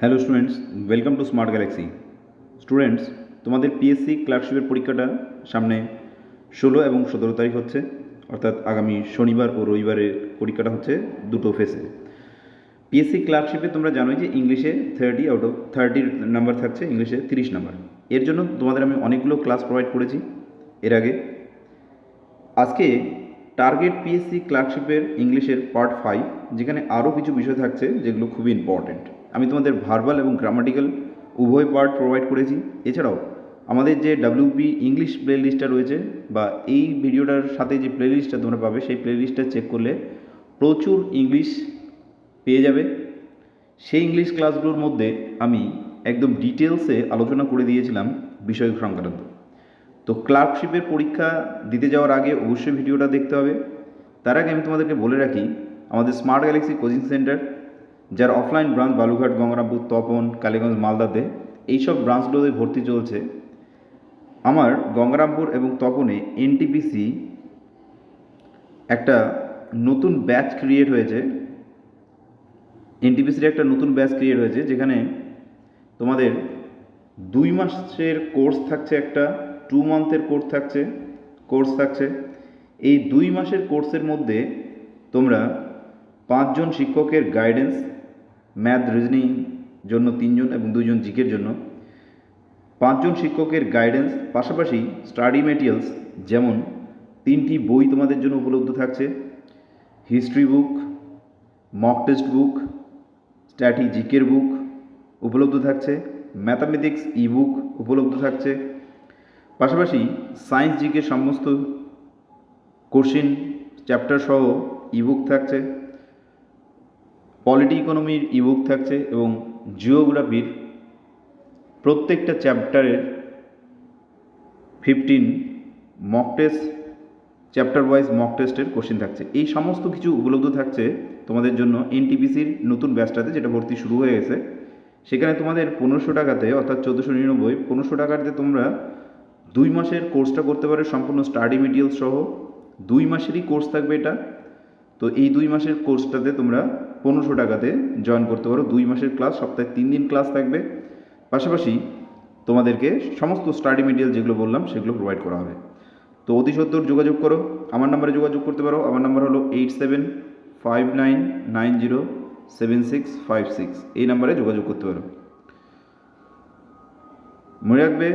Hello students welcome to smart galaxy students তোমাদের PSC ক্লার্কশিপের পরীক্ষাটা সামনে ষোলো এবং সতেরো তারিখ হচ্ছে। অর্থাৎ আগামী শনিবার ও রবিবারের পরীক্ষাটা হচ্ছে দুটো ফেসে পিএসসি ক্লার্কশিপে তোমরা জানোই যে ইংলিশে thirty out of thirty number থাকছে ইংলিশে তিরিশ নাম্বার এর জন্য তোমাদের আমি অনেকগুলো ক্লাস প্রোভাইড করেছি। এর আগে, আজকে টার্গেট পিএসসি ক্লার্কশিপের ইংলিশের পার্ট ফাইভ যেখানে আরও কিছু বিষয় থাকছে যেগুলো খুবই ইম্পর্ট্যান্ট আমি তোমাদের ভার্বাল এবং গ্রামাটিক্যাল উভয় পার্ট প্রোভাইড করেছি। এছাড়াও, আমাদের যে ডাব্লিউপি ইংলিশ প্লে লিস্টটা রয়েছে বা এই ভিডিওটার সাথে যে প্লে লিস্টটা তোমরা পাবে, সেই প্লে লিস্টটা চেক করলে প্রচুর ইংলিশ পেয়ে যাবে। সেই ইংলিশ ক্লাসগুলোর মধ্যে আমি একদম ডিটেলসে আলোচনা করে দিয়েছিলাম বিষয় সংক্রান্ত। তো ক্লার্কশিপের পরীক্ষা দিতে যাওয়ার আগে অবশ্যই ভিডিওটা দেখতে হবে। তার আগে আমি তোমাদেরকে বলে রাখি, আমাদের স্মার্ট গ্যালাক্সি কোচিং সেন্টার যার অফলাইন ব্রাঞ্চ বালুঘাট গঙ্গারামপুর, তপন, কালীগঞ্জ, মালদাতে এইসব ব্রাঞ্চগুলোতে ভর্তি চলছে। আমার গঙ্গারামপুর এবং তপনে এনটিপিসি একটা নতুন ব্যাচ ক্রিয়েট হয়েছে। এনটিপিসির একটা নতুন ব্যাচ ক্রিয়েট হয়েছে, যেখানে তোমাদের দুই মাসের কোর্স থাকছে একটা টু মান্থের কোর্স থাকছে কোর্স থাকছে। এই দুই মাসের কোর্সের মধ্যে তোমরা পাঁচজন শিক্ষকের গাইডেন্স ম্যাথ, রিজনিং জন্য তিনজন এবং দুইজন জিকের জন্য। পাঁচজন শিক্ষকের গাইডেন্স পাশাপাশি স্টাডি মেটেরিয়ালস যেমন তিনটি বই তোমাদের জন্য উপলব্ধ থাকছে। History book mock test book static জিকের বুক উপলব্ধ থাকছে। ম্যাথামেটিক্স ই বুক উপলব্ধ থাকছে। পাশাপাশি সায়েন্স জিকের সমস্ত কোশ্চিন চ্যাপ্টার সহ ইবুক থাকছে। পলিটি ইকোনমির ইবুক থাকছে এবং জিওগ্রাফির প্রত্যেকটা চ্যাপ্টারের fifteen mock test chapter wise mock টেস্টের কোশ্চেন থাকছে। এই সমস্ত কিছু উপলব্ধ থাকছে তোমাদের জন্য এনটিপিসির নতুন ব্যাচটাতে যেটা ভর্তি শুরু হয়ে গেছে। সেখানে তোমাদের পনেরোশো টাকাতে, অর্থাৎ চোদ্দোশো নিরানব্বই, পনেরোশো টাকাতে তোমরা দুই মাসের কোর্সটা করতে পারো, সম্পূর্ণ স্টাডি মেটেরিয়ালস সহ। দুই মাসেরই কোর্স থাকবে এটা। তো এই দুই মাসের কোর্সটাতে তোমরা পনেরোশো টাকাতে জয়েন করতে পারো। দুই মাসের ক্লাস সপ্তাহে তিন দিন ক্লাস থাকবে। পাশাপাশি তোমাদেরকে সমস্ত স্টাডি মেটেরিয়াল যেগুলো বললাম, সেগুলো প্রোভাইড করা হবে। তো অতি সত্তর যোগাযোগ করো। আমার নাম্বারে যোগাযোগ করতে পারো। আমার নাম্বার হলো eight seven five nine nine zero seven six five six এই নাম্বারে যোগাযোগ করতে পারো। মনে রাখবে,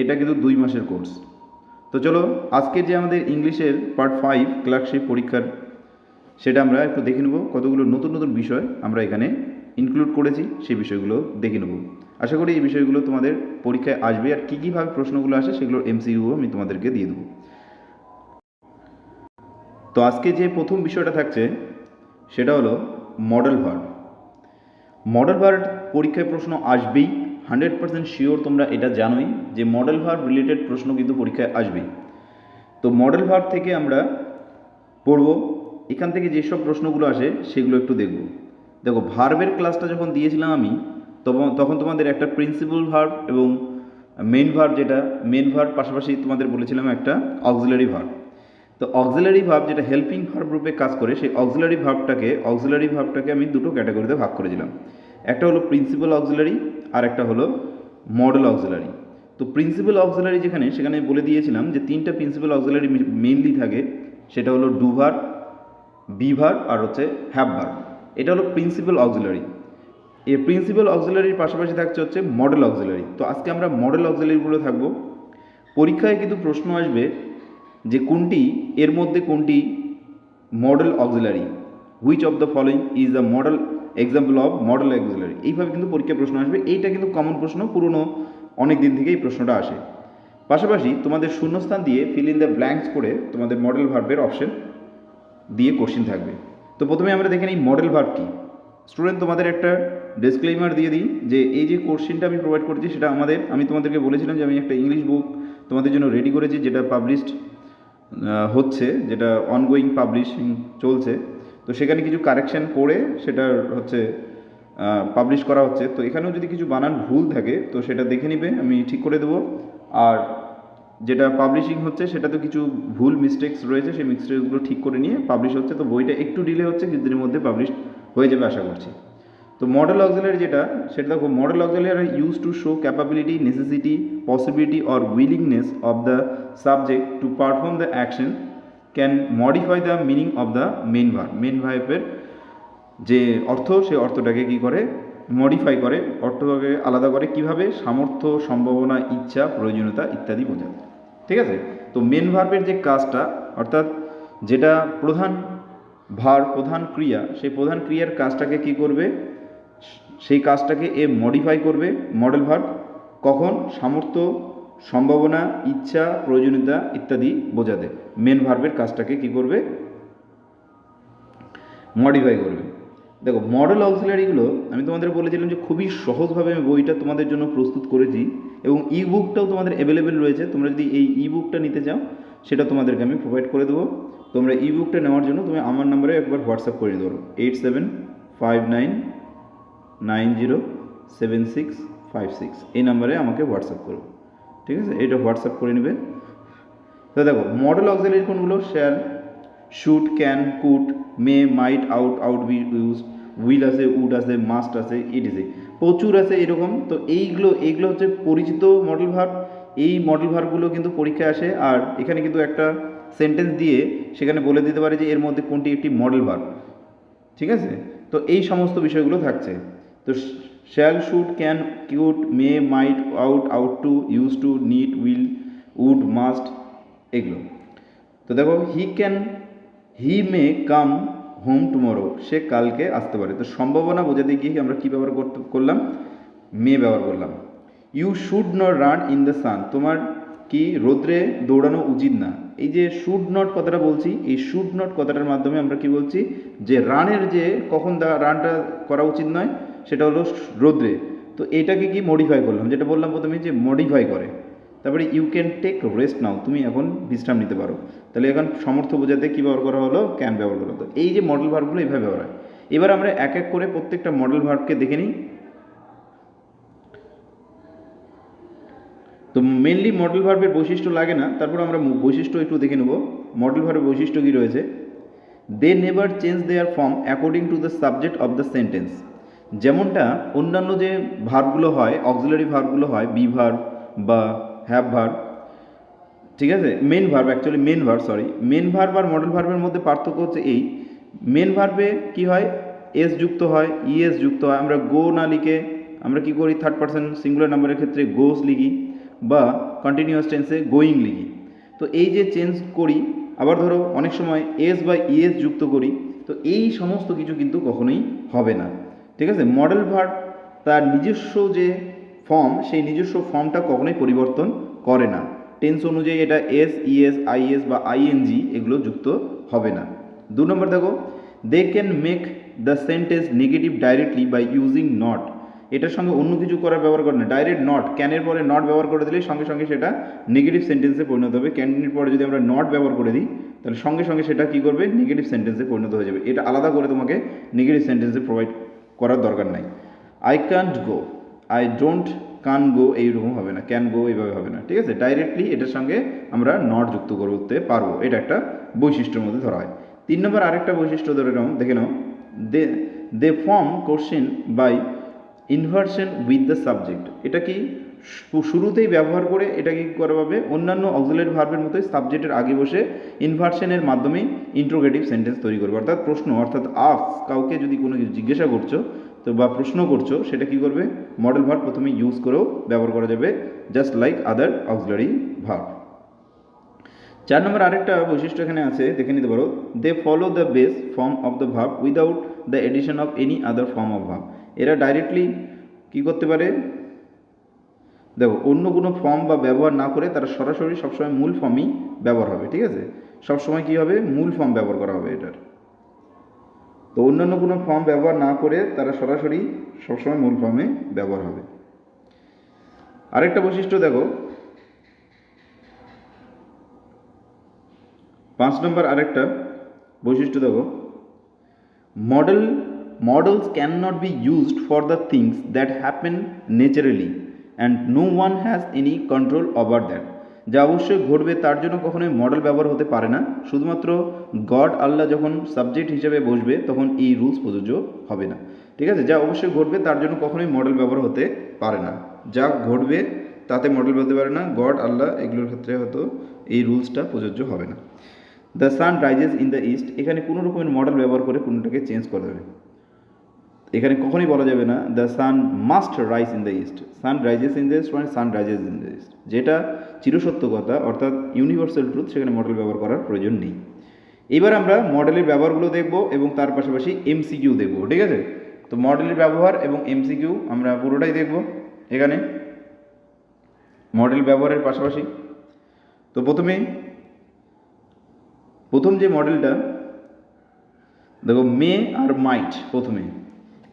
এটা কিন্তু দুই মাসের কোর্স তো চলো, আজকের যে আমাদের ইংলিশের পার্ট ফাইভ ক্লার্কশিপ পরীক্ষার সেটা আমরা একটু দেখে নেব। কতগুলো নতুন নতুন বিষয় আমরা এখানে ইনক্লুড করেছি, সেই বিষয়গুলো দেখে নেব। আশা করি এই বিষয়গুলো তোমাদের পরীক্ষায় আসবে আর কী কীভাবে প্রশ্নগুলো আসে সেগুলোর এমসিইউ আমি তোমাদেরকে দিয়ে দেবো। তো আজকে যে প্রথম বিষয়টা থাকছে, সেটা হলো মডেল ভার্ব মডেল ভার্ব পরীক্ষায় প্রশ্ন আসবেই হান্ড্রেড পার্সেন্ট শিওর তোমরা এটা জানোই যে মডেল ভার্ব রিলেটেড প্রশ্ন কিন্তু পরীক্ষায় আসবেই। তো মডেল ভার্ব থেকে আমরা পড়ব এখান থেকে যেসব প্রশ্নগুলো আসে, সেগুলো একটু দেখব। দেখো ভার্বের ক্লাসটা যখন দিয়েছিলাম আমি তখন তোমাদের একটা প্রিন্সিপাল ভার্ব এবং মেন ভার্ব যেটা মেন ভার্ব পাশাপাশি তোমাদের বলেছিলাম একটা অক্সিলারি ভার্ব তো অক্সিলারি ভার্ব যেটা হেল্পিং ভার্ব রূপে কাজ করে, সেই অক্সিলারি ভার্বটাকে অক্সিলারি ভার্বটাকে আমি দুটো ক্যাটাগরিতে ভাগ করেছিলাম একটা হলো প্রিন্সিপাল অক্সিলারি আর একটা হলো মডেল অক্সিলারি তো প্রিন্সিপাল অক্সিলারি যেখানে, সেখানে বলে দিয়েছিলাম যে তিনটা প্রিন্সিপাল অক্সিলারি মেইনলি থাকে, সেটা হলো বিভার আর হচ্ছে হ্যাবভার এটা হলো প্রিন্সিপাল অক্সিলারি এই প্রিন্সিপাল অক্সিলারির পাশাপাশি থাকছে হচ্ছে মডেল অক্সিলারি তো আজকে আমরা মডেল অক্সিলারিগুলো থাকব। পরীক্ষায় কিন্তু প্রশ্ন আসবে যে কোনটি, এর মধ্যে কোনটি modal auxiliary which of the following is the modal example of modal auxiliary এইভাবে কিন্তু পরীক্ষায় প্রশ্ন আসবে। এইটা কিন্তু কমন প্রশ্ন, পুরনো অনেক দিন থেকে এই প্রশ্নটা আসে। পাশাপাশি তোমাদের শূন্যস্থান দিয়ে ফিল ইন দ্য ব্ল্যাঙ্কস করে তোমাদের মডেল ভার্বের অপশন দিয়ে কোশ্চিন থাকবে। তো প্রথমে আমরা দেখে নিই মডেল ভার্ব কী। স্টুডেন্ট তোমাদের একটা ডিসক্লেমার দিয়ে দিই যে এই যে কোশ্চিনটা আমি প্রোভাইড করেছি, সেটা আমাদের, আমি তোমাদেরকে বলেছিলাম যে আমি একটা ইংলিশ বুক তোমাদের জন্য রেডি করেছি, যেটা পাবলিশড হচ্ছে, যেটা অনগোয়িং পাবলিশিং চলছে। তো সেখানে কিছু কারেকশান করে সেটা হচ্ছে পাবলিশ করা হচ্ছে। তো এখানেও যদি কিছু বানান ভুল থাকে, তো সেটা দেখে নিবে, আমি ঠিক করে দেবো। আর যেটা পাবলিশিং হচ্ছে, সেটাতে কিছু ভুল মিস্টেক্স রয়েছে, সেই মিস্টেক্সগুলো ঠিক করে নিয়ে পাবলিশ হচ্ছে। তো বইটা একটু ডিলে হচ্ছে, কিছুদিনের মধ্যে পাবলিশ হয়ে যাবে আশা করছি। তো মডেল অক্সিলারি যেটা, সেটা দেখো modal auxiliary use to show capability necessity possibility or willingness of the subject to perform the action can modify the meaning of the main verb main ভার্বের যে অর্থ, সেই অর্থটাকে কি করে? মডিফাই করে অর্থটাকে আলাদা করে কীভাবে সামর্থ্য, সম্ভাবনা, ইচ্ছা, প্রয়োজনীয়তা ইত্যাদি বোঝায়। ঠিক আছে? তো মেন ভার্বের যে কাজটা, অর্থাৎ যেটা প্রধান ভার প্রধান ক্রিয়া, সেই প্রধান ক্রিয়ার কাজটাকে কি করবে? সেই কাজটাকে এ মডিফাই করবে মডেল ভার্ব কখন সামর্থ্য, সম্ভাবনা, ইচ্ছা, প্রয়োজনীয়তা ইত্যাদি বোঝাতে। মেন ভার্বের কাজটাকে কি করবে? মডিফাই করবে। দেখো মডেল অক্সিলারিগুলো আমি তোমাদের বলেছিলাম যে খুবই সহজভাবে আমি বইটা তোমাদের জন্য প্রস্তুত করেছি এবং ই বুকটাও তোমাদের অ্যাভেলেবেল রয়েছে। তোমরা যদি এই ই বুকটা নিতে চাও, সেটা তোমাদেরকে আমি প্রোভাইড করে দেবো। তোমরা ই বুকটা নেওয়ার জন্য তুমি আমার নাম্বারে একবার হোয়াটসঅ্যাপ করে নিতে পারো। Eight seven five nine nine zero seven six five six এই নাম্বারে আমাকে হোয়াটসঅ্যাপ করো। ঠিক আছে? এটা হোয়াটসঅ্যাপ করে নেবে। তো দেখো মডেল অক্সিলারি কোনগুলো? Shall should can could may might ought ought be use will আছে উড আছে মাস্ট আছে ইট ইসে প্রচুর আছে এরকম। তো এইগুলো এইগুলো হচ্ছে পরিচিত মডেল ভার্ব এই মডেল ভার্বগুলো কিন্তু পরীক্ষায় আসে। আর এখানে কিন্তু একটা সেন্টেন্স দিয়ে সেখানে বলে দিতে পারে যে এর মধ্যে কোনটি একটি মডেল ভার্ব ঠিক আছে? তো এই সমস্ত বিষয়গুলো থাকছে। তো shall should can could may might ought ought to use to need will would must এগুলো। তো দেখো he can he may come home tomorrow, সে কালকে আসতে পারে। তো সম্ভাবনা বোঝাতে গিয়ে আমরা কী ব্যবহার করতে, করলাম? মে ব্যবহার করলাম। You should not run in the sun তোমার কি রোদ্রে দৌড়ানো উচিত না। এই যে শুড নট কথাটা বলছি, এই শুড নট কথাটার মাধ্যমে আমরা কি বলছি? যে রানের যে কখন দা, রানটা করা উচিত নয়, সেটা হলো রোদ্রে। তো এটাকে কি মডিফাই করলাম? যেটা বললাম প্রথমে যে মডিফাই করে। তারপরে you can take rest now তুমি এখন বিশ্রাম নিতে পারো। তাহলে এখন সমর্থ বোঝাতে কী ব্যবহার করা হলো? ক্যান ব্যবহার করা হলো। এই যে মডেল ভার্বগুলো এইভাবে ব্যবহার হয়। এবার আমরা এক এক করে প্রত্যেকটা মডেল ভার্বকে দেখে নিই। তো মেনলি মডেল ভার্বের বৈশিষ্ট্য লাগে না, তারপর আমরা বৈশিষ্ট্য একটু দেখে নেব। মডেল ভার্বের বৈশিষ্ট্য কী রয়েছে? They never change their form according to the subject of the sentence যেমনটা অন্যান্য যে ভার্বগুলো হয় অক্সিলারি ভার্বগুলো হয় বি ভার্ব বা হ্যাভ ভার্ব ঠিক আছে? Main verb actually main verb sorry main verb আর মডেল ভার্বের মধ্যে পার্থক্য হচ্ছে এই। মেন ভার্বে কি হয়? এস যুক্ত হয় ইএস যুক্ত হয়। আমরা গো না লিখে আমরা কি করি? থার্ড পার্সন সিঙ্গুলার নাম্বারের ক্ষেত্রে গোস লিখি বা কন্টিনিউয়াস টেন্সে গোয়িং লিখি। তো এই যে চেঞ্জ করি, আবার ধরো অনেক সময় এস বা ইএস যুক্ত করি, তো এই সমস্ত কিছু কিন্তু কখনোই হবে না। ঠিক আছে? মডেল ভার্ব তার নিজস্ব যে ফর্ম সেই নিজস্ব ফর্মটা কখনোই পরিবর্তন করে না। টেন্স অনুযায়ী এটা এস ইএস আইএস বা আইএনজি এগুলো যুক্ত হবে না। দু নম্বর দেখো they can make the sentence negative directly by using not এটার সঙ্গে অন্য কিছু করার ব্যবহার করে না। ডাইরেক্ট নট ক্যানের পরে নট ব্যবহার করে দিলে সঙ্গে সঙ্গে সেটা নেগেটিভ সেন্টেন্সে পরিণত হবে। ক্যানের পরে যদি আমরা নট ব্যবহার করে দিই, তাহলে সঙ্গে সঙ্গে সেটা কী করবে? নেগেটিভ সেন্টেন্সে পরিণত হয়ে যাবে। এটা আলাদা করে তোমাকে নেগেটিভ সেন্টেন্সে প্রোভাইড করার দরকার নাই। I can't go I don't can go এইরকম হবে না ক্যান গো এইভাবে হবে না, ঠিক আছে? ডাইরেক্টলি এটার সঙ্গে আমরা নট যুক্ত করতে পারব। এটা একটা বৈশিষ্ট্যের মধ্যে ধরা হয়। তিন নম্বর আরেকটা বৈশিষ্ট্য ধরে নাও, দেখে নাও। They they form question by inversion with the subject এটা কি? শুরুতেই ব্যবহার করে এটা কী করা হবে? অন্যান্য অক্সিলারি ভার্বের মতোই সাবজেক্টের আগে বসে ইনভার্সনের মাধ্যমে ইন্ট্রোগেটিভ সেন্টেন্স তৈরি করবে। অর্থাৎ প্রশ্ন, অর্থাৎ আস কাউকে যদি কোনো কিছু জিজ্ঞাসা করছ, তো বা প্রশ্ন করছ, সেটা কি করবে? মডেল ভার্ব প্রথমে ইউজ করেও ব্যবহার করা যাবে just like other auxiliary verb চার নম্বর আরেকটা বৈশিষ্ট্য এখানে আছে, দেখে নিতে পারো। They follow the base form of the verb without the addition of any other form of verb এরা ডাইরেক্টলি কী করতে পারে? দেখো, অন্য কোনো ফর্ম বা ব্যবহার না করে তারা সরাসরি সবসময় মূল ফর্মই ব্যবহার হবে, ঠিক আছে? সবসময় কী হবে? মূল ফর্ম ব্যবহার করা হবে এটার। তো অন্যান্য কোনো ফর্ম ব্যবহার না করে তারা সরাসরি সবসময় মূল ফর্মে ব্যবহার হবে। আরেকটা বৈশিষ্ট্য দেখো, পাঁচ নম্বর আরেকটা বৈশিষ্ট্য দেখো modal modals can not be used for the things that happen naturally and no one has any control over that যা অবশ্যই ঘটবে, তার জন্য কখনোই মডেল ব্যবহার হতে পারে না। শুধুমাত্র গড আল্লাহ যখন সাবজেক্ট হিসেবে বসবে, তখন এই রুলস প্রযোজ্য হবে না। ঠিক আছে? যা অবশ্যই ঘটবে, তার জন্য কখনোই মডেল ব্যবহার হতে পারে না। যা ঘটবে, তাতে মডেল হতে পারে না। গড আল্লাহ, এগুলোর ক্ষেত্রে হয়তো এই রুলসটা প্রযোজ্য হবে না। The sun rises in the east এখানে কোনো রকমের মডেল ব্যবহার করে কোনোটাকে চেঞ্জ করে দেবে এখানে কখনই বলা যাবে না the sun must rise in the east sun rises in the east মানে sun rises in the east যেটা চিরসত্য কথা অর্থাৎ ইউনিভার্সাল ট্রুথ সেখানে মডেল ব্যবহার করার প্রয়োজন নেই। এবার আমরা মডেলের ব্যবহারগুলো দেখব এবং তার পাশাপাশি এমসিকিউ দেখব, ঠিক আছে? তো মডেলের ব্যবহার এবং এমসিকিউ আমরা পুরোটাই দেখব এখানে। মডেল ব্যবহারের পাশাপাশি, তো প্রথমে, প্রথম যে মডেলটা দেখো মে আর মাইট প্রথমে।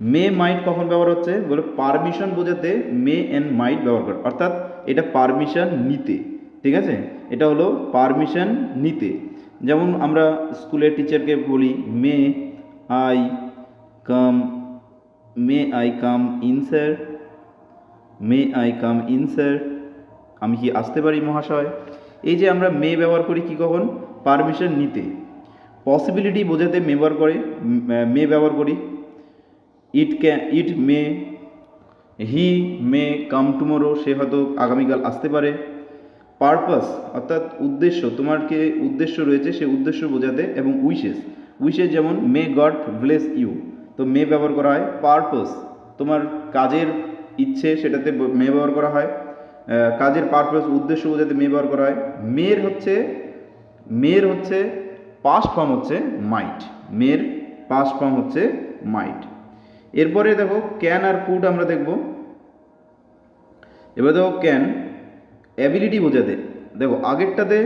মে মাইট কখন ব্যবহার হচ্ছে? বলে পারমিশন বোঝাতে মে অ্যান্ড মাইট ব্যবহার করে। অর্থাৎ এটা পারমিশন নিতে, ঠিক আছে? এটা হলো পারমিশন নিতে। যেমন আমরা স্কুলের টিচারকে বলি, may I come, may I come in, sir. May I come in, sir. আমি কি আসতে পারি মহাশয়? এই যে আমরা মে ব্যবহার করি কি কখন? পারমিশন নিতে। পসিবিলিটি বোঝাতে ব্যবহার করে, মে ব্যবহার করি। It can it May, he may, come tomorrow, সে হয়তো আগামীকাল আসতে পারে। পারপাস, অর্থাৎ উদ্দেশ্য, তোমার কে উদ্দেশ্য রয়েছে সে উদ্দেশ্য বোঝাতে এবং উইশেস। উইশেস যেমন, মে গড ব্লেস ইউ। তো মে ব্যবহার করা হয়। পারপাস, তোমার কাজের ইচ্ছে সেটাতে মে ব্যবহার করা হয়। কাজের পারপাস, উদ্দেশ্য বোঝাতে মে ব্যবহার করা হয়। মেয়ের হচ্ছে মেয়ের হচ্ছে পাস্ট ফর্ম হচ্ছে মাইট মেয়ের পাস্ট ফর্ম হচ্ছে মাইট এরপরে দেখো ক্যান আর কুড আমরা দেখব। এবার দেখো ক্যান অ্যাবিলিটি বোঝাতে। দেখো, আগেরটাতে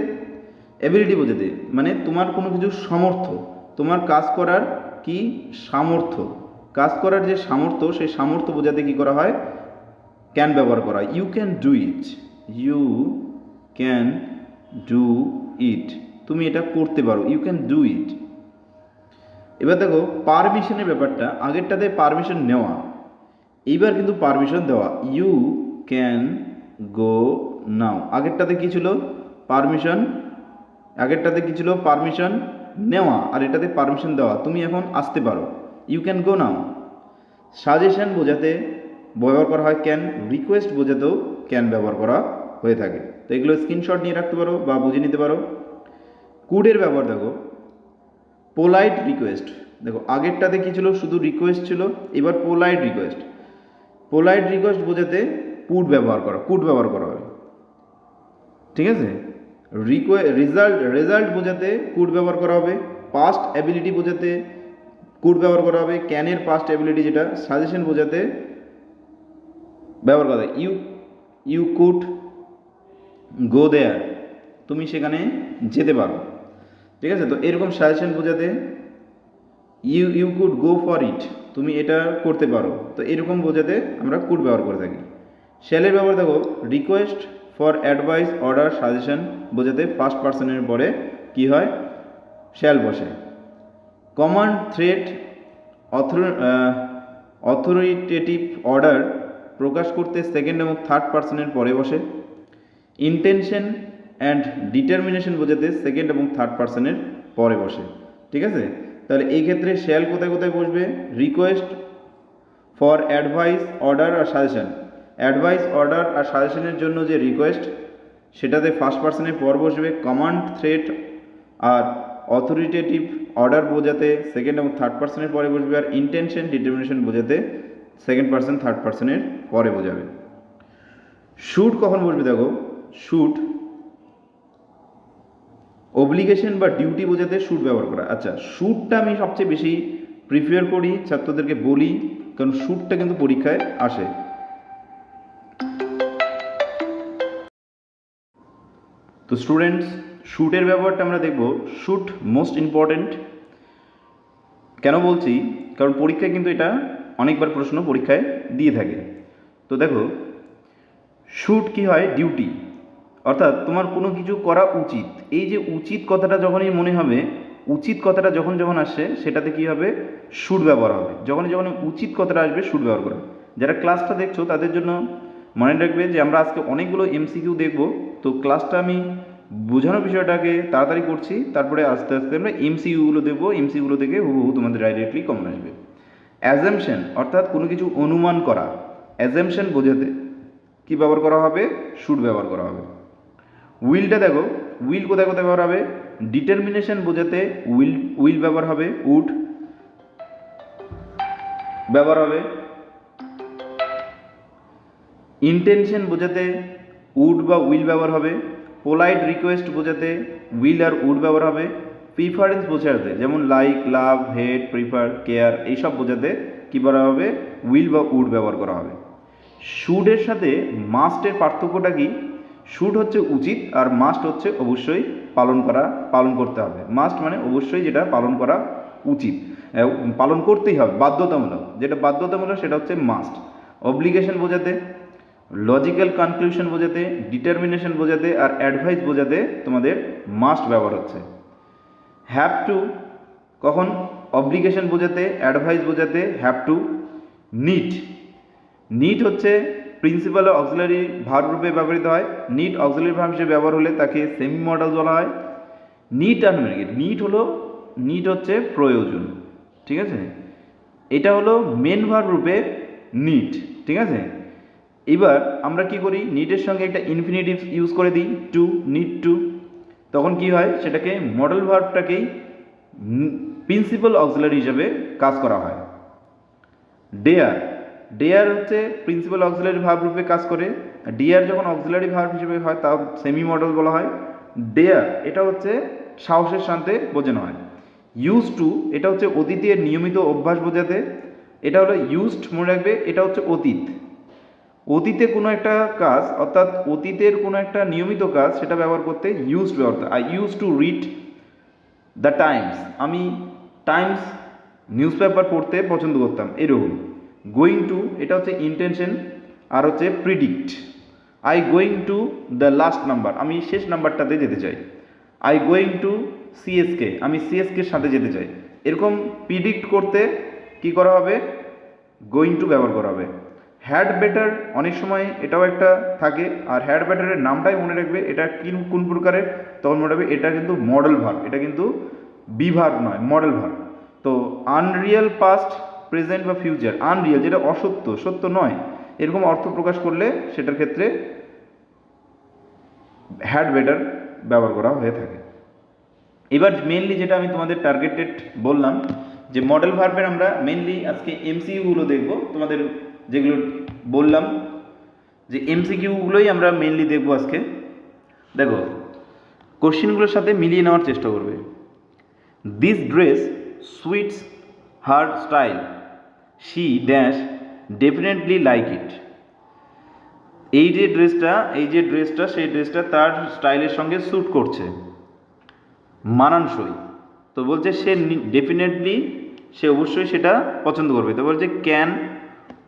অ্যাবিলিটি বোঝাতে মানে তোমার কোনো কিছু সামর্থ্য, তোমার কাজ করার কি সামর্থ্য? কাজ করার যে সামর্থ্য, সেই সামর্থ্য বোঝাতে কি করা হয়? ক্যান ব্যবহার করা you can do it you can do it তুমি এটা করতে পারো। ইউ ক্যান ডু ইট এবার দেখো পারমিশনের ব্যাপারটা, আগেরটাতে পারমিশন নেওয়া। এইবার কিন্তু পারমিশন দেওয়া। ইউ ক্যান গো নাও আগেরটাতে কি ছিল? পারমিশন আগেরটাতে কি ছিল? পারমিশন নেওয়া। আর এটাতে পারমিশন দেওয়া। তুমি এখন আসতে পারো। You can go now suggestion বোঝাতে ব্যবহার করা হয় ক্যান রিকোয়েস্ট বোঝাতেও ক্যান ব্যবহার করা হয়ে থাকে। তো এগুলো স্ক্রিনশট নিয়ে রাখতে পারো বা বুঝে নিতে পারো। কুডের ব্যবহার দেখো। পোলাইট রিকোয়েস্ট দেখো, আগেরটাতে কি ছিল? শুধু রিকোয়েস্ট ছিল, এবার পোলাইট রিকোয়েস্ট পোলাইট রিকোয়েস্ট বোঝাতে কুড ব্যবহার করা কুড ব্যবহার করা হবে। ঠিক আছে? রিকোয়ে রেজাল্ট রেজাল্ট বোঝাতে কুড ব্যবহার করা হবে পাস্ট অ্যাবিলিটি বোঝাতে কুড ব্যবহার করা হবে ক্যানের পাস্ট অ্যাবিলিটি যেটা সাজেশন বোঝাতে ব্যবহার করা হয় you you could go there তুমি সেখানে যেতে পারো। ঠিক আছে? তো এরকম সাজেশন বোঝাতে you you could go for it তুমি এটা করতে পারো। তো এরকম বোঝাতে আমরা কুড ব্যবহার করে থাকি। শ্যালের ব্যবহার দেখো request for advice order suggestion বোঝাতে ফার্স্ট পার্সনের পরে কি হয়? শ্যাল বসে। কমান্ড থ্রেট অথরিটেটিভ অর্ডার প্রকাশ করতে সেকেন্ড এবং থার্ড পার্সনের পরে বসে। ইন্টেনশন অ্যান্ড ডিটারমিনেশন বোঝাতে সেকেন্ড এবং থার্ড পার্সনের পরে বসে। ঠিক আছে? তাহলে এই ক্ষেত্রে শ্যাল কোথায় কোথায় বসবে? রিকোয়েস্ট ফর অ্যাডভাইস অর্ডার আর সাজেশন অ্যাডভাইস অর্ডার আর সাজেশনের জন্য যে রিকোয়েস্ট সেটাতে ফার্স্ট পার্সনের পর বসবে কমান্ড থ্রেট আর অথরিটেটিভ অর্ডার বোঝাতে সেকেন্ড এবং থার্ড পার্সনের পরে বসবে আর ইন্টেনশন ডিটারমিনেশন বোঝাতে সেকেন্ড পার্সন থার্ড পার্সনের পরে বোঝাবে। শুট কখন বসবে দেখো? শুট অব্লিগেশন বা ডিউটি বোঝাতে শুট ব্যবহার করা। আচ্ছা শুটটা আমি সবচেয়ে বেশি প্রিফার করি, ছাত্রদেরকে বলি, কারণ শুটটা কিন্তু পরীক্ষায় আসে। তো স্টুডেন্টস শুটের ব্যবহারটা আমরা দেখব। শুট মোস্ট ইম্পর্ট্যান্ট কেন বলছি? কারণ পরীক্ষায় কিন্তু এটা অনেকবার প্রশ্ন পরীক্ষায় দিয়ে থাকে। তো দেখো শুট কি হয়? ডিউটি অর্থাৎ তোমার কোনো কিছু করা উচিত। এই যে উচিত কথাটা যখনই মনে হবে, উচিত কথাটা যখন যখন আসে, সেটাতে কি হবে? শুট ব্যবহার হবে। যখনই যখন উচিত কথাটা আসবে শুট ব্যবহার করা যারা ক্লাসটা দেখছ, তাদের জন্য মনে রাখবে যে আমরা আজকে অনেকগুলো এমসিকিউ দেখব। তো ক্লাসটা আমি বোঝানোর বিষয়টাকে তাড়াতাড়ি করছি। তারপরে আস্তে আস্তে আমরা এমসিকিউগুলো দেখব। এমসিকিউগুলো থেকে হুবহু তোমাদের ডাইরেক্টলি কমন আসবে। অ্যাজামশন অর্থাৎ কোনো কিছু অনুমান করা। অ্যাজামশন বোঝাতে কি ব্যবহার করা হবে? শুড ব্যবহার করা হবে। উইলটা দেখো। উইল কোথায় কোথায় ব্যবহার হবে? ডিটারমিনেশন বোঝাতে উইল উইল ব্যবহার হবে। উড ব্যবহার হবে। ইন্টেনশন বোঝাতে উড বা উইল ব্যবহার হবে। পোলাইট রিকোয়েস্ট বোঝাতে উইল আর উড ব্যবহার হবে। প্রিফারেন্স বোঝাতে, যেমন like love hate prefer care এইসব বোঝাতে কী করা হবে? উইল বা উড ব্যবহার করা হবে। শুডের সাথে মাস্টের পার্থক্যটা কি? শুড হচ্ছে উচিত আর মাস্ট হচ্ছে অবশ্যই পালন করা, পালন করতে হবে। মাস্ট মানে অবশ্যই যেটা পালন করা উচিত। পালন করতেই হবে, বাধ্যতামূলক। যেটা বাধ্যতামূলক সেটা হচ্ছে মাস্ট অব্লিগেশন বোঝাতে লজিক্যাল কনক্লুশন বোঝাতে ডিটারমিনেশন বোঝাতে আর অ্যাডভাইস বোঝাতে তোমাদের মাস্ট ব্যবহার হচ্ছে। হ্যাভ টু কখন? অব্লিগেশন বোঝাতে অ্যাডভাইস বোঝাতে হ্যাভ টু নিট নিট হচ্ছে প্রিন্সিপাল অক্সিলারি ভার রূপে ব্যবহৃত হয়। নিট অক্সিলারি ভার্ব হিসেবে ব্যবহার হলে তাকে সেমি মডেল বলা হয়। নিট আর নিট হলো নিট হচ্ছে প্রয়োজন। ঠিক আছে? এটা হলো মেন ভার রূপে নিট ঠিক আছে? এবার আমরা কি করি? নিটের সঙ্গে একটা ইনফিনিটিভ ইউজ করে দিই। টু নিট টু তখন কি হয়? সেটাকে মডেল ভার্বটাকেই প্রিন্সিপাল অক্সিলারি হিসেবে কাজ করা হয়। ডেয়ার ডেয়ার হচ্ছে প্রিন্সিপাল অক্সিলারি ভার্ব রূপে কাজ করে। ডিয়ার যখন অক্সিলারি ভার্ব হিসেবে হয় তা সেমি মডেল বলা হয়। ডেয়ার এটা হচ্ছে সাহসের শান্তে বোঝানো হয়। ইউজ টু এটা হচ্ছে অতীতের নিয়মিত অভ্যাস বোঝাতে। এটা হলো ইউজড মনে রাখবে, এটা হচ্ছে অতীত। অতীতে কোনো একটা কাজ, অর্থাৎ অতীতের কোনো একটা নিয়মিত কাজ, সেটা ব্যবহার করতে ইউজড ব্যবহার I use to read the Times আমি টাইমস নিউজ পেপার পড়তে পছন্দ করতাম। এরকম। গোয়িং টু এটা হচ্ছে ইন্টেনশন আর হচ্ছে predict I going to the last number আমি শেষ নাম্বারটাতে যেতে চাই। আই গোয়িং টু সিএসকে আমি সিএসকের সাথে যেতে চাই। এরকম প্রিডিক্ট করতে কি করা হবে? গোয়িং টু ব্যবহার করা হবে। হ্যাড বেটার অনেক সময় এটাও একটা থাকে, আর হ্যাড বেটারের নামটাই মনে রাখবে, এটা কি কোন প্রকারের? তখন মনে রাখবে, এটা কিন্তু মডেল ভার এটা কিন্তু বিভার নয় মডেল ভার তো আনরিয়েল পাস্ট প্রেজেন্ট বা ফিউচার আনরিয়েল যেটা অসত্য, সত্য নয়, এরকম অর্থ প্রকাশ করলে সেটার ক্ষেত্রে হ্যাড বেটার ব্যবহার করা হয়ে থাকে। এবার মেনলি যেটা আমি তোমাদের টার্গেটেড বললাম, যে মডেল ভার্বের আমরা মেনলি আজকে এমসিইউগুলো দেখব, তোমাদের যেগুলো বললাম, যে এমসিকিউগুলোই আমরা মেনলি দেখব আজকে। দেখো কোশ্চেনগুলোর সাথে মিলিয়ে নেওয়ার চেষ্টা করবে। This dress suits her style she dash definitely like it এই যে ড্রেসটা এই যে ড্রেসটা সেই ড্রেসটা তার স্টাইলের সঙ্গে স্যুট করছে। মানানসই। তো বলছে সে ডেফিনেটলি সে অবশ্যই সেটা পছন্দ করবে। তো বলছে ক্যান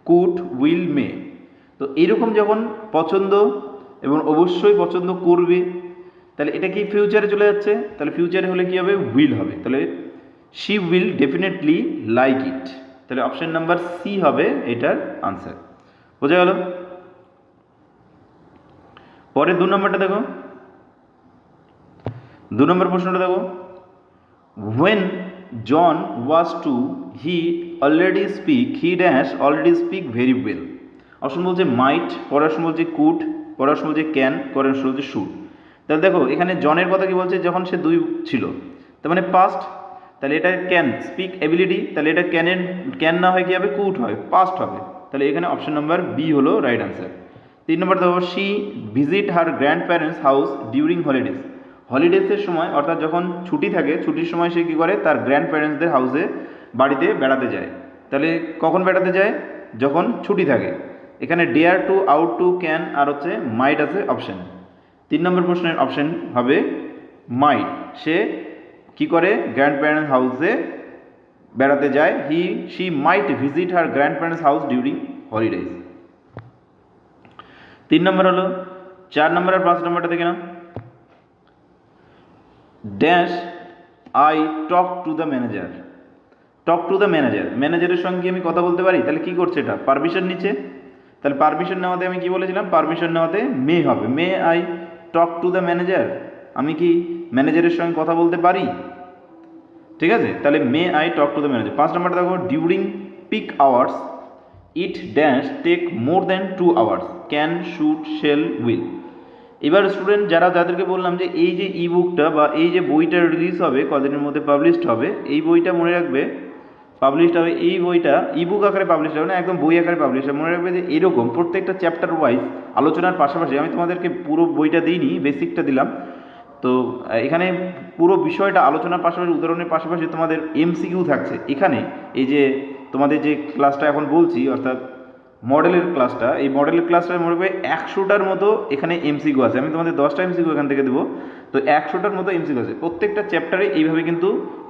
কুট উইল মে তো এইরকম যখন পছন্দ এবং অবশ্যই পছন্দ করবে, তাহলে এটা কি ফিউচারে চলে যাচ্ছে? তাহলে ফিউচারে হলে কি হবে? উইল হবে। তাহলে she will definitely like it তাহলে অপশন নাম্বার সি হবে এটার আনসার বোঝা গেল? পরে দু নম্বরটা দেখো। দু নম্বর প্রশ্নটা দেখো। When John was to he already speak he dash already speak very well option বলছে মাইট সময় বলছে পরের সময় বলছে ক্যান সময় বলছে শুট তাহলে দেখো, এখানে জনের কথা কি বলছে? যখন সে দুই ছিল, তার মানে পাস্ট তাহলে এটা ক্যান স্পিক এবিলিটি তাহলে এটা ক্যানের ক্যান না হয় কি হবে? কুট হয় পাস্ট হবে। তাহলে এখানে অপশন নাম্বার বি হলো রাইট আনসার তিন নম্বর দেখো she visit her grandparents house during holidays হলিডেজের সময়, অর্থাৎ যখন ছুটি থাকে, ছুটির সময় সে কী করে? তার গ্র্যান্ড প্যারেন্টসদের হাউসে বাড়িতে বেড়াতে যায়। তাহলে কখন বেড়াতে যায়? যখন ছুটি থাকে। এখানে dare to ought to can আর হচ্ছে মাইট আছে অপশন তিন নম্বর প্রশ্নের অপশন হবে মাইট সে কি করে? গ্র্যান্ড প্যারেন্টস হাউসে বেড়াতে যায়। He she might visit her grandparents house during holidays তিন নম্বর হলো, চার নম্বর আর পাঁচ নম্বরটা দেখে নাও। Dash I talk to the manager talk to the manager ম্যানেজারের সঙ্গে আমি কথা বলতে পারি? তাহলে কি করছে এটা? পারমিশন নিচ্ছে? তাহলে পারমিশন নেওয়াতে আমি কি বলেছিলাম? পারমিশন নেওয়াতে মে হবে। May I talk to the manager আমি কি ম্যানেজারের সঙ্গে কথা বলতে পারি? ঠিক আছে? তাহলে may I talk to the manager পাঁচ নম্বরটা দেখো during peak hours it dash take more than two hours can should shall will এবার স্টুডেন্ট যারা, যাদেরকে বললাম যে এই যে ই বুকটা বা এই যে বইটা রিলিজ হবে, কদিনের মধ্যে পাবলিশড হবে, এই বইটা মনে রাখবে পাবলিশড হবে, এই বইটা ইবুক আকারে পাবলিশ হবে না, একদম বই আকারে পাবলিশ হবে। মনে রাখবে যে এরকম প্রত্যেকটা চ্যাপ্টার ওয়াইজ আলোচনার পাশাপাশি আমি তোমাদেরকে পুরো বইটা দিইনি বেসিকটা দিলাম। তো এখানে পুরো বিষয়টা আলোচনার পাশাপাশি, উদাহরণের পাশাপাশি তোমাদের এমসিকিউ থাকছে। এখানে এই যে তোমাদের যে ক্লাসটা এখন বলছি, অর্থাৎ মডেলের ক্লাসটা এই মডেলের ক্লাসটা মনে করবে একশোটার মতো এখানে এমসিকিউ আছে। আমি তোমাদের দশটা এমসিকিউ এখান থেকে দেবো। তো একশোটার মতো এমসিকিউ আছে। প্রত্যেকটা চ্যাপ্টারে এইভাবে কিন্তু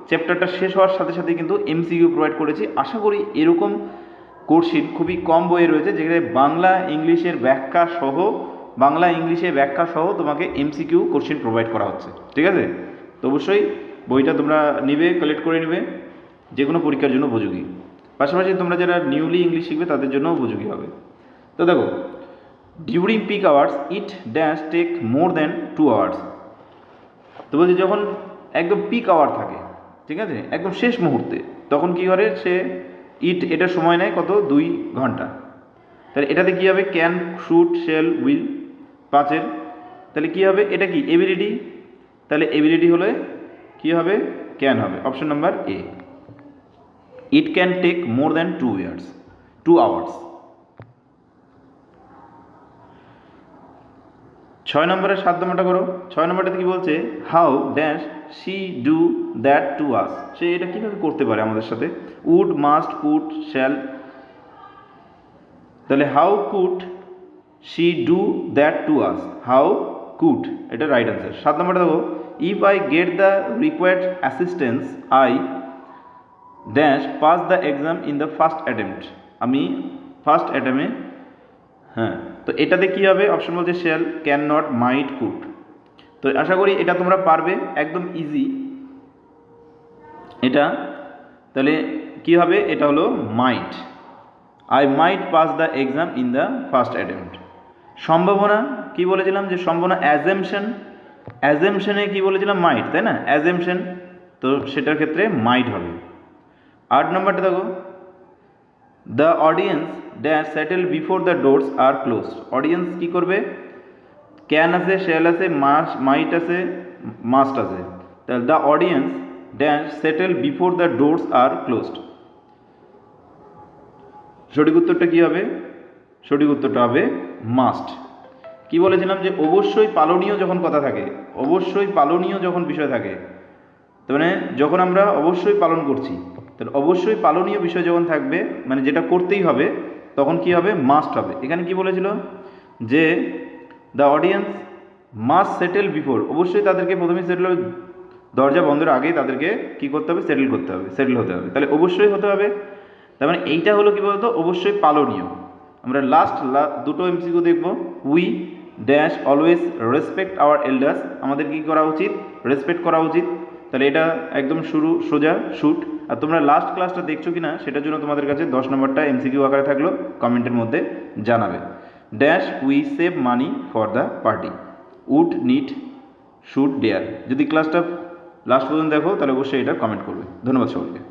চ্যাপ্টারটা শেষ হওয়ার সাথে সাথে কিন্তু এমসিকিউ প্রোভাইড করেছি। আশা করি এরকম কোর্সশিট খুবই কম বইয়ে রয়েছে, যেখানে বাংলা, ইংলিশের ব্যাখ্যা সহ বাংলা, ইংলিশে ব্যাখ্যা সহ তোমাকে এমসিকিউ কোশ্চেন প্রোভাইড করা হচ্ছে, ঠিক আছে? তো অবশ্যই বইটা তোমরা নিবে কালেক্ট করে নেবে যে কোনো পরীক্ষার জন্য উপযোগী। পাশাপাশি তোমরা যারা নিউলি ইংলিশ শিখবে, তাদের জন্য উপযোগী হবে। তো দেখো during peak hours it dash take more than two hours তো বলছি, যখন একদম পিক আওয়ার থাকে, ঠিক আছে? একদম শেষ মুহূর্তে, তখন কী করে? সে ইট এটা সময় নেয় কত? দুই ঘণ্টা। তাহলে এটাতে কী হবে? ক্যান শুট শেল উইল পাঁচের। তাহলে কী হবে? এটা কি? এবিলিটি তাহলে এবিলিটি হলে কী হবে? ক্যান হবে। Option number A it can take more than two years two hours ছয় নম্বরের সাত নম্বরটা করো। ছয় নম্বরটাতে কি বলছে? How dash she do that to us সে এটা কীভাবে করতে পারে আমাদের সাথে? উড মাস্ট কুড শ্যাল তাহলে how could she do that to us how could এটা রাইট অ্যান্সার সাত নম্বরটা দেখো। If I get the required assistance I dash pass the exam in the first attempt আমি ফার্স্ট অ্যাটেমে হ্যাঁ। তো এটাতে কী হবে? অপশন বলছে shall can not might could তো আশা করি এটা তোমরা পারবে। একদম ইজি এটা, তাহলে কি হবে? এটা হলো might I might pass the exam in the first attempt সম্ভাবনা কি বলেছিলাম যে সম্ভাবনা অ্যাজেমশন অ্যাজেমশনে কি বলেছিলাম মাইট তাই না? অ্যাজেমশন তো সেটার ক্ষেত্রে মাইট হবে। আট নম্বরটা দেখো। The audience dash settle before the doors are close audience কি করবে? ক্যান আছে শেল আছে মাস মাইট আছে মাস্ট আছে। তাহলে the audience dash settle before the doors are closed সঠিক উত্তরটা কী হবে? সঠিক উত্তরটা হবে মাস্ট। কি বলেছিলাম যে অবশ্যই পালনীয় যখন কথা থাকে, অবশ্যই পালনীয় যখন বিষয় থাকে মানে যখন আমরা অবশ্যই পালন করছি, তাহলে অবশ্যই পালনীয় বিষয় যখন থাকবে মানে যেটা করতেই হবে, তখন কি হবে? মাস্ট হবে। এখানে কি বলেছিল? যে the audience must settle before অবশ্যই তাদেরকে প্রথমে সেটেল দরজা বন্ধের আগেই তাদেরকে কি করতে হবে? সেটেল করতে হবে সেটেল হতে হবে। তাহলে অবশ্যই হতে হবে, তার মানে এইটা হলো কি বলতো? অবশ্যই পালনীয়। আমরা লাস্ট দুটো এমসিকিউ দেখব। We dash always respect our elders আমাদের কি করা উচিত? রেসপেক্ট করা উচিত। তাহলে এটা একদম শুরু, সোজা শুট আর তোমরা লাস্ট ক্লাসটা দেখছ কি না সেটার জন্য তোমাদের কাছে দশ নম্বরটা এমসিকিউ আকারে থাকল, কমেন্টের মধ্যে জানাবে। Dash we save money for the party would need should dare যদি ক্লাসটা লাস্ট পর্যন্ত দেখো, তাহলে অবশ্যই এটা কমেন্ট করবে। ধন্যবাদ সকলকে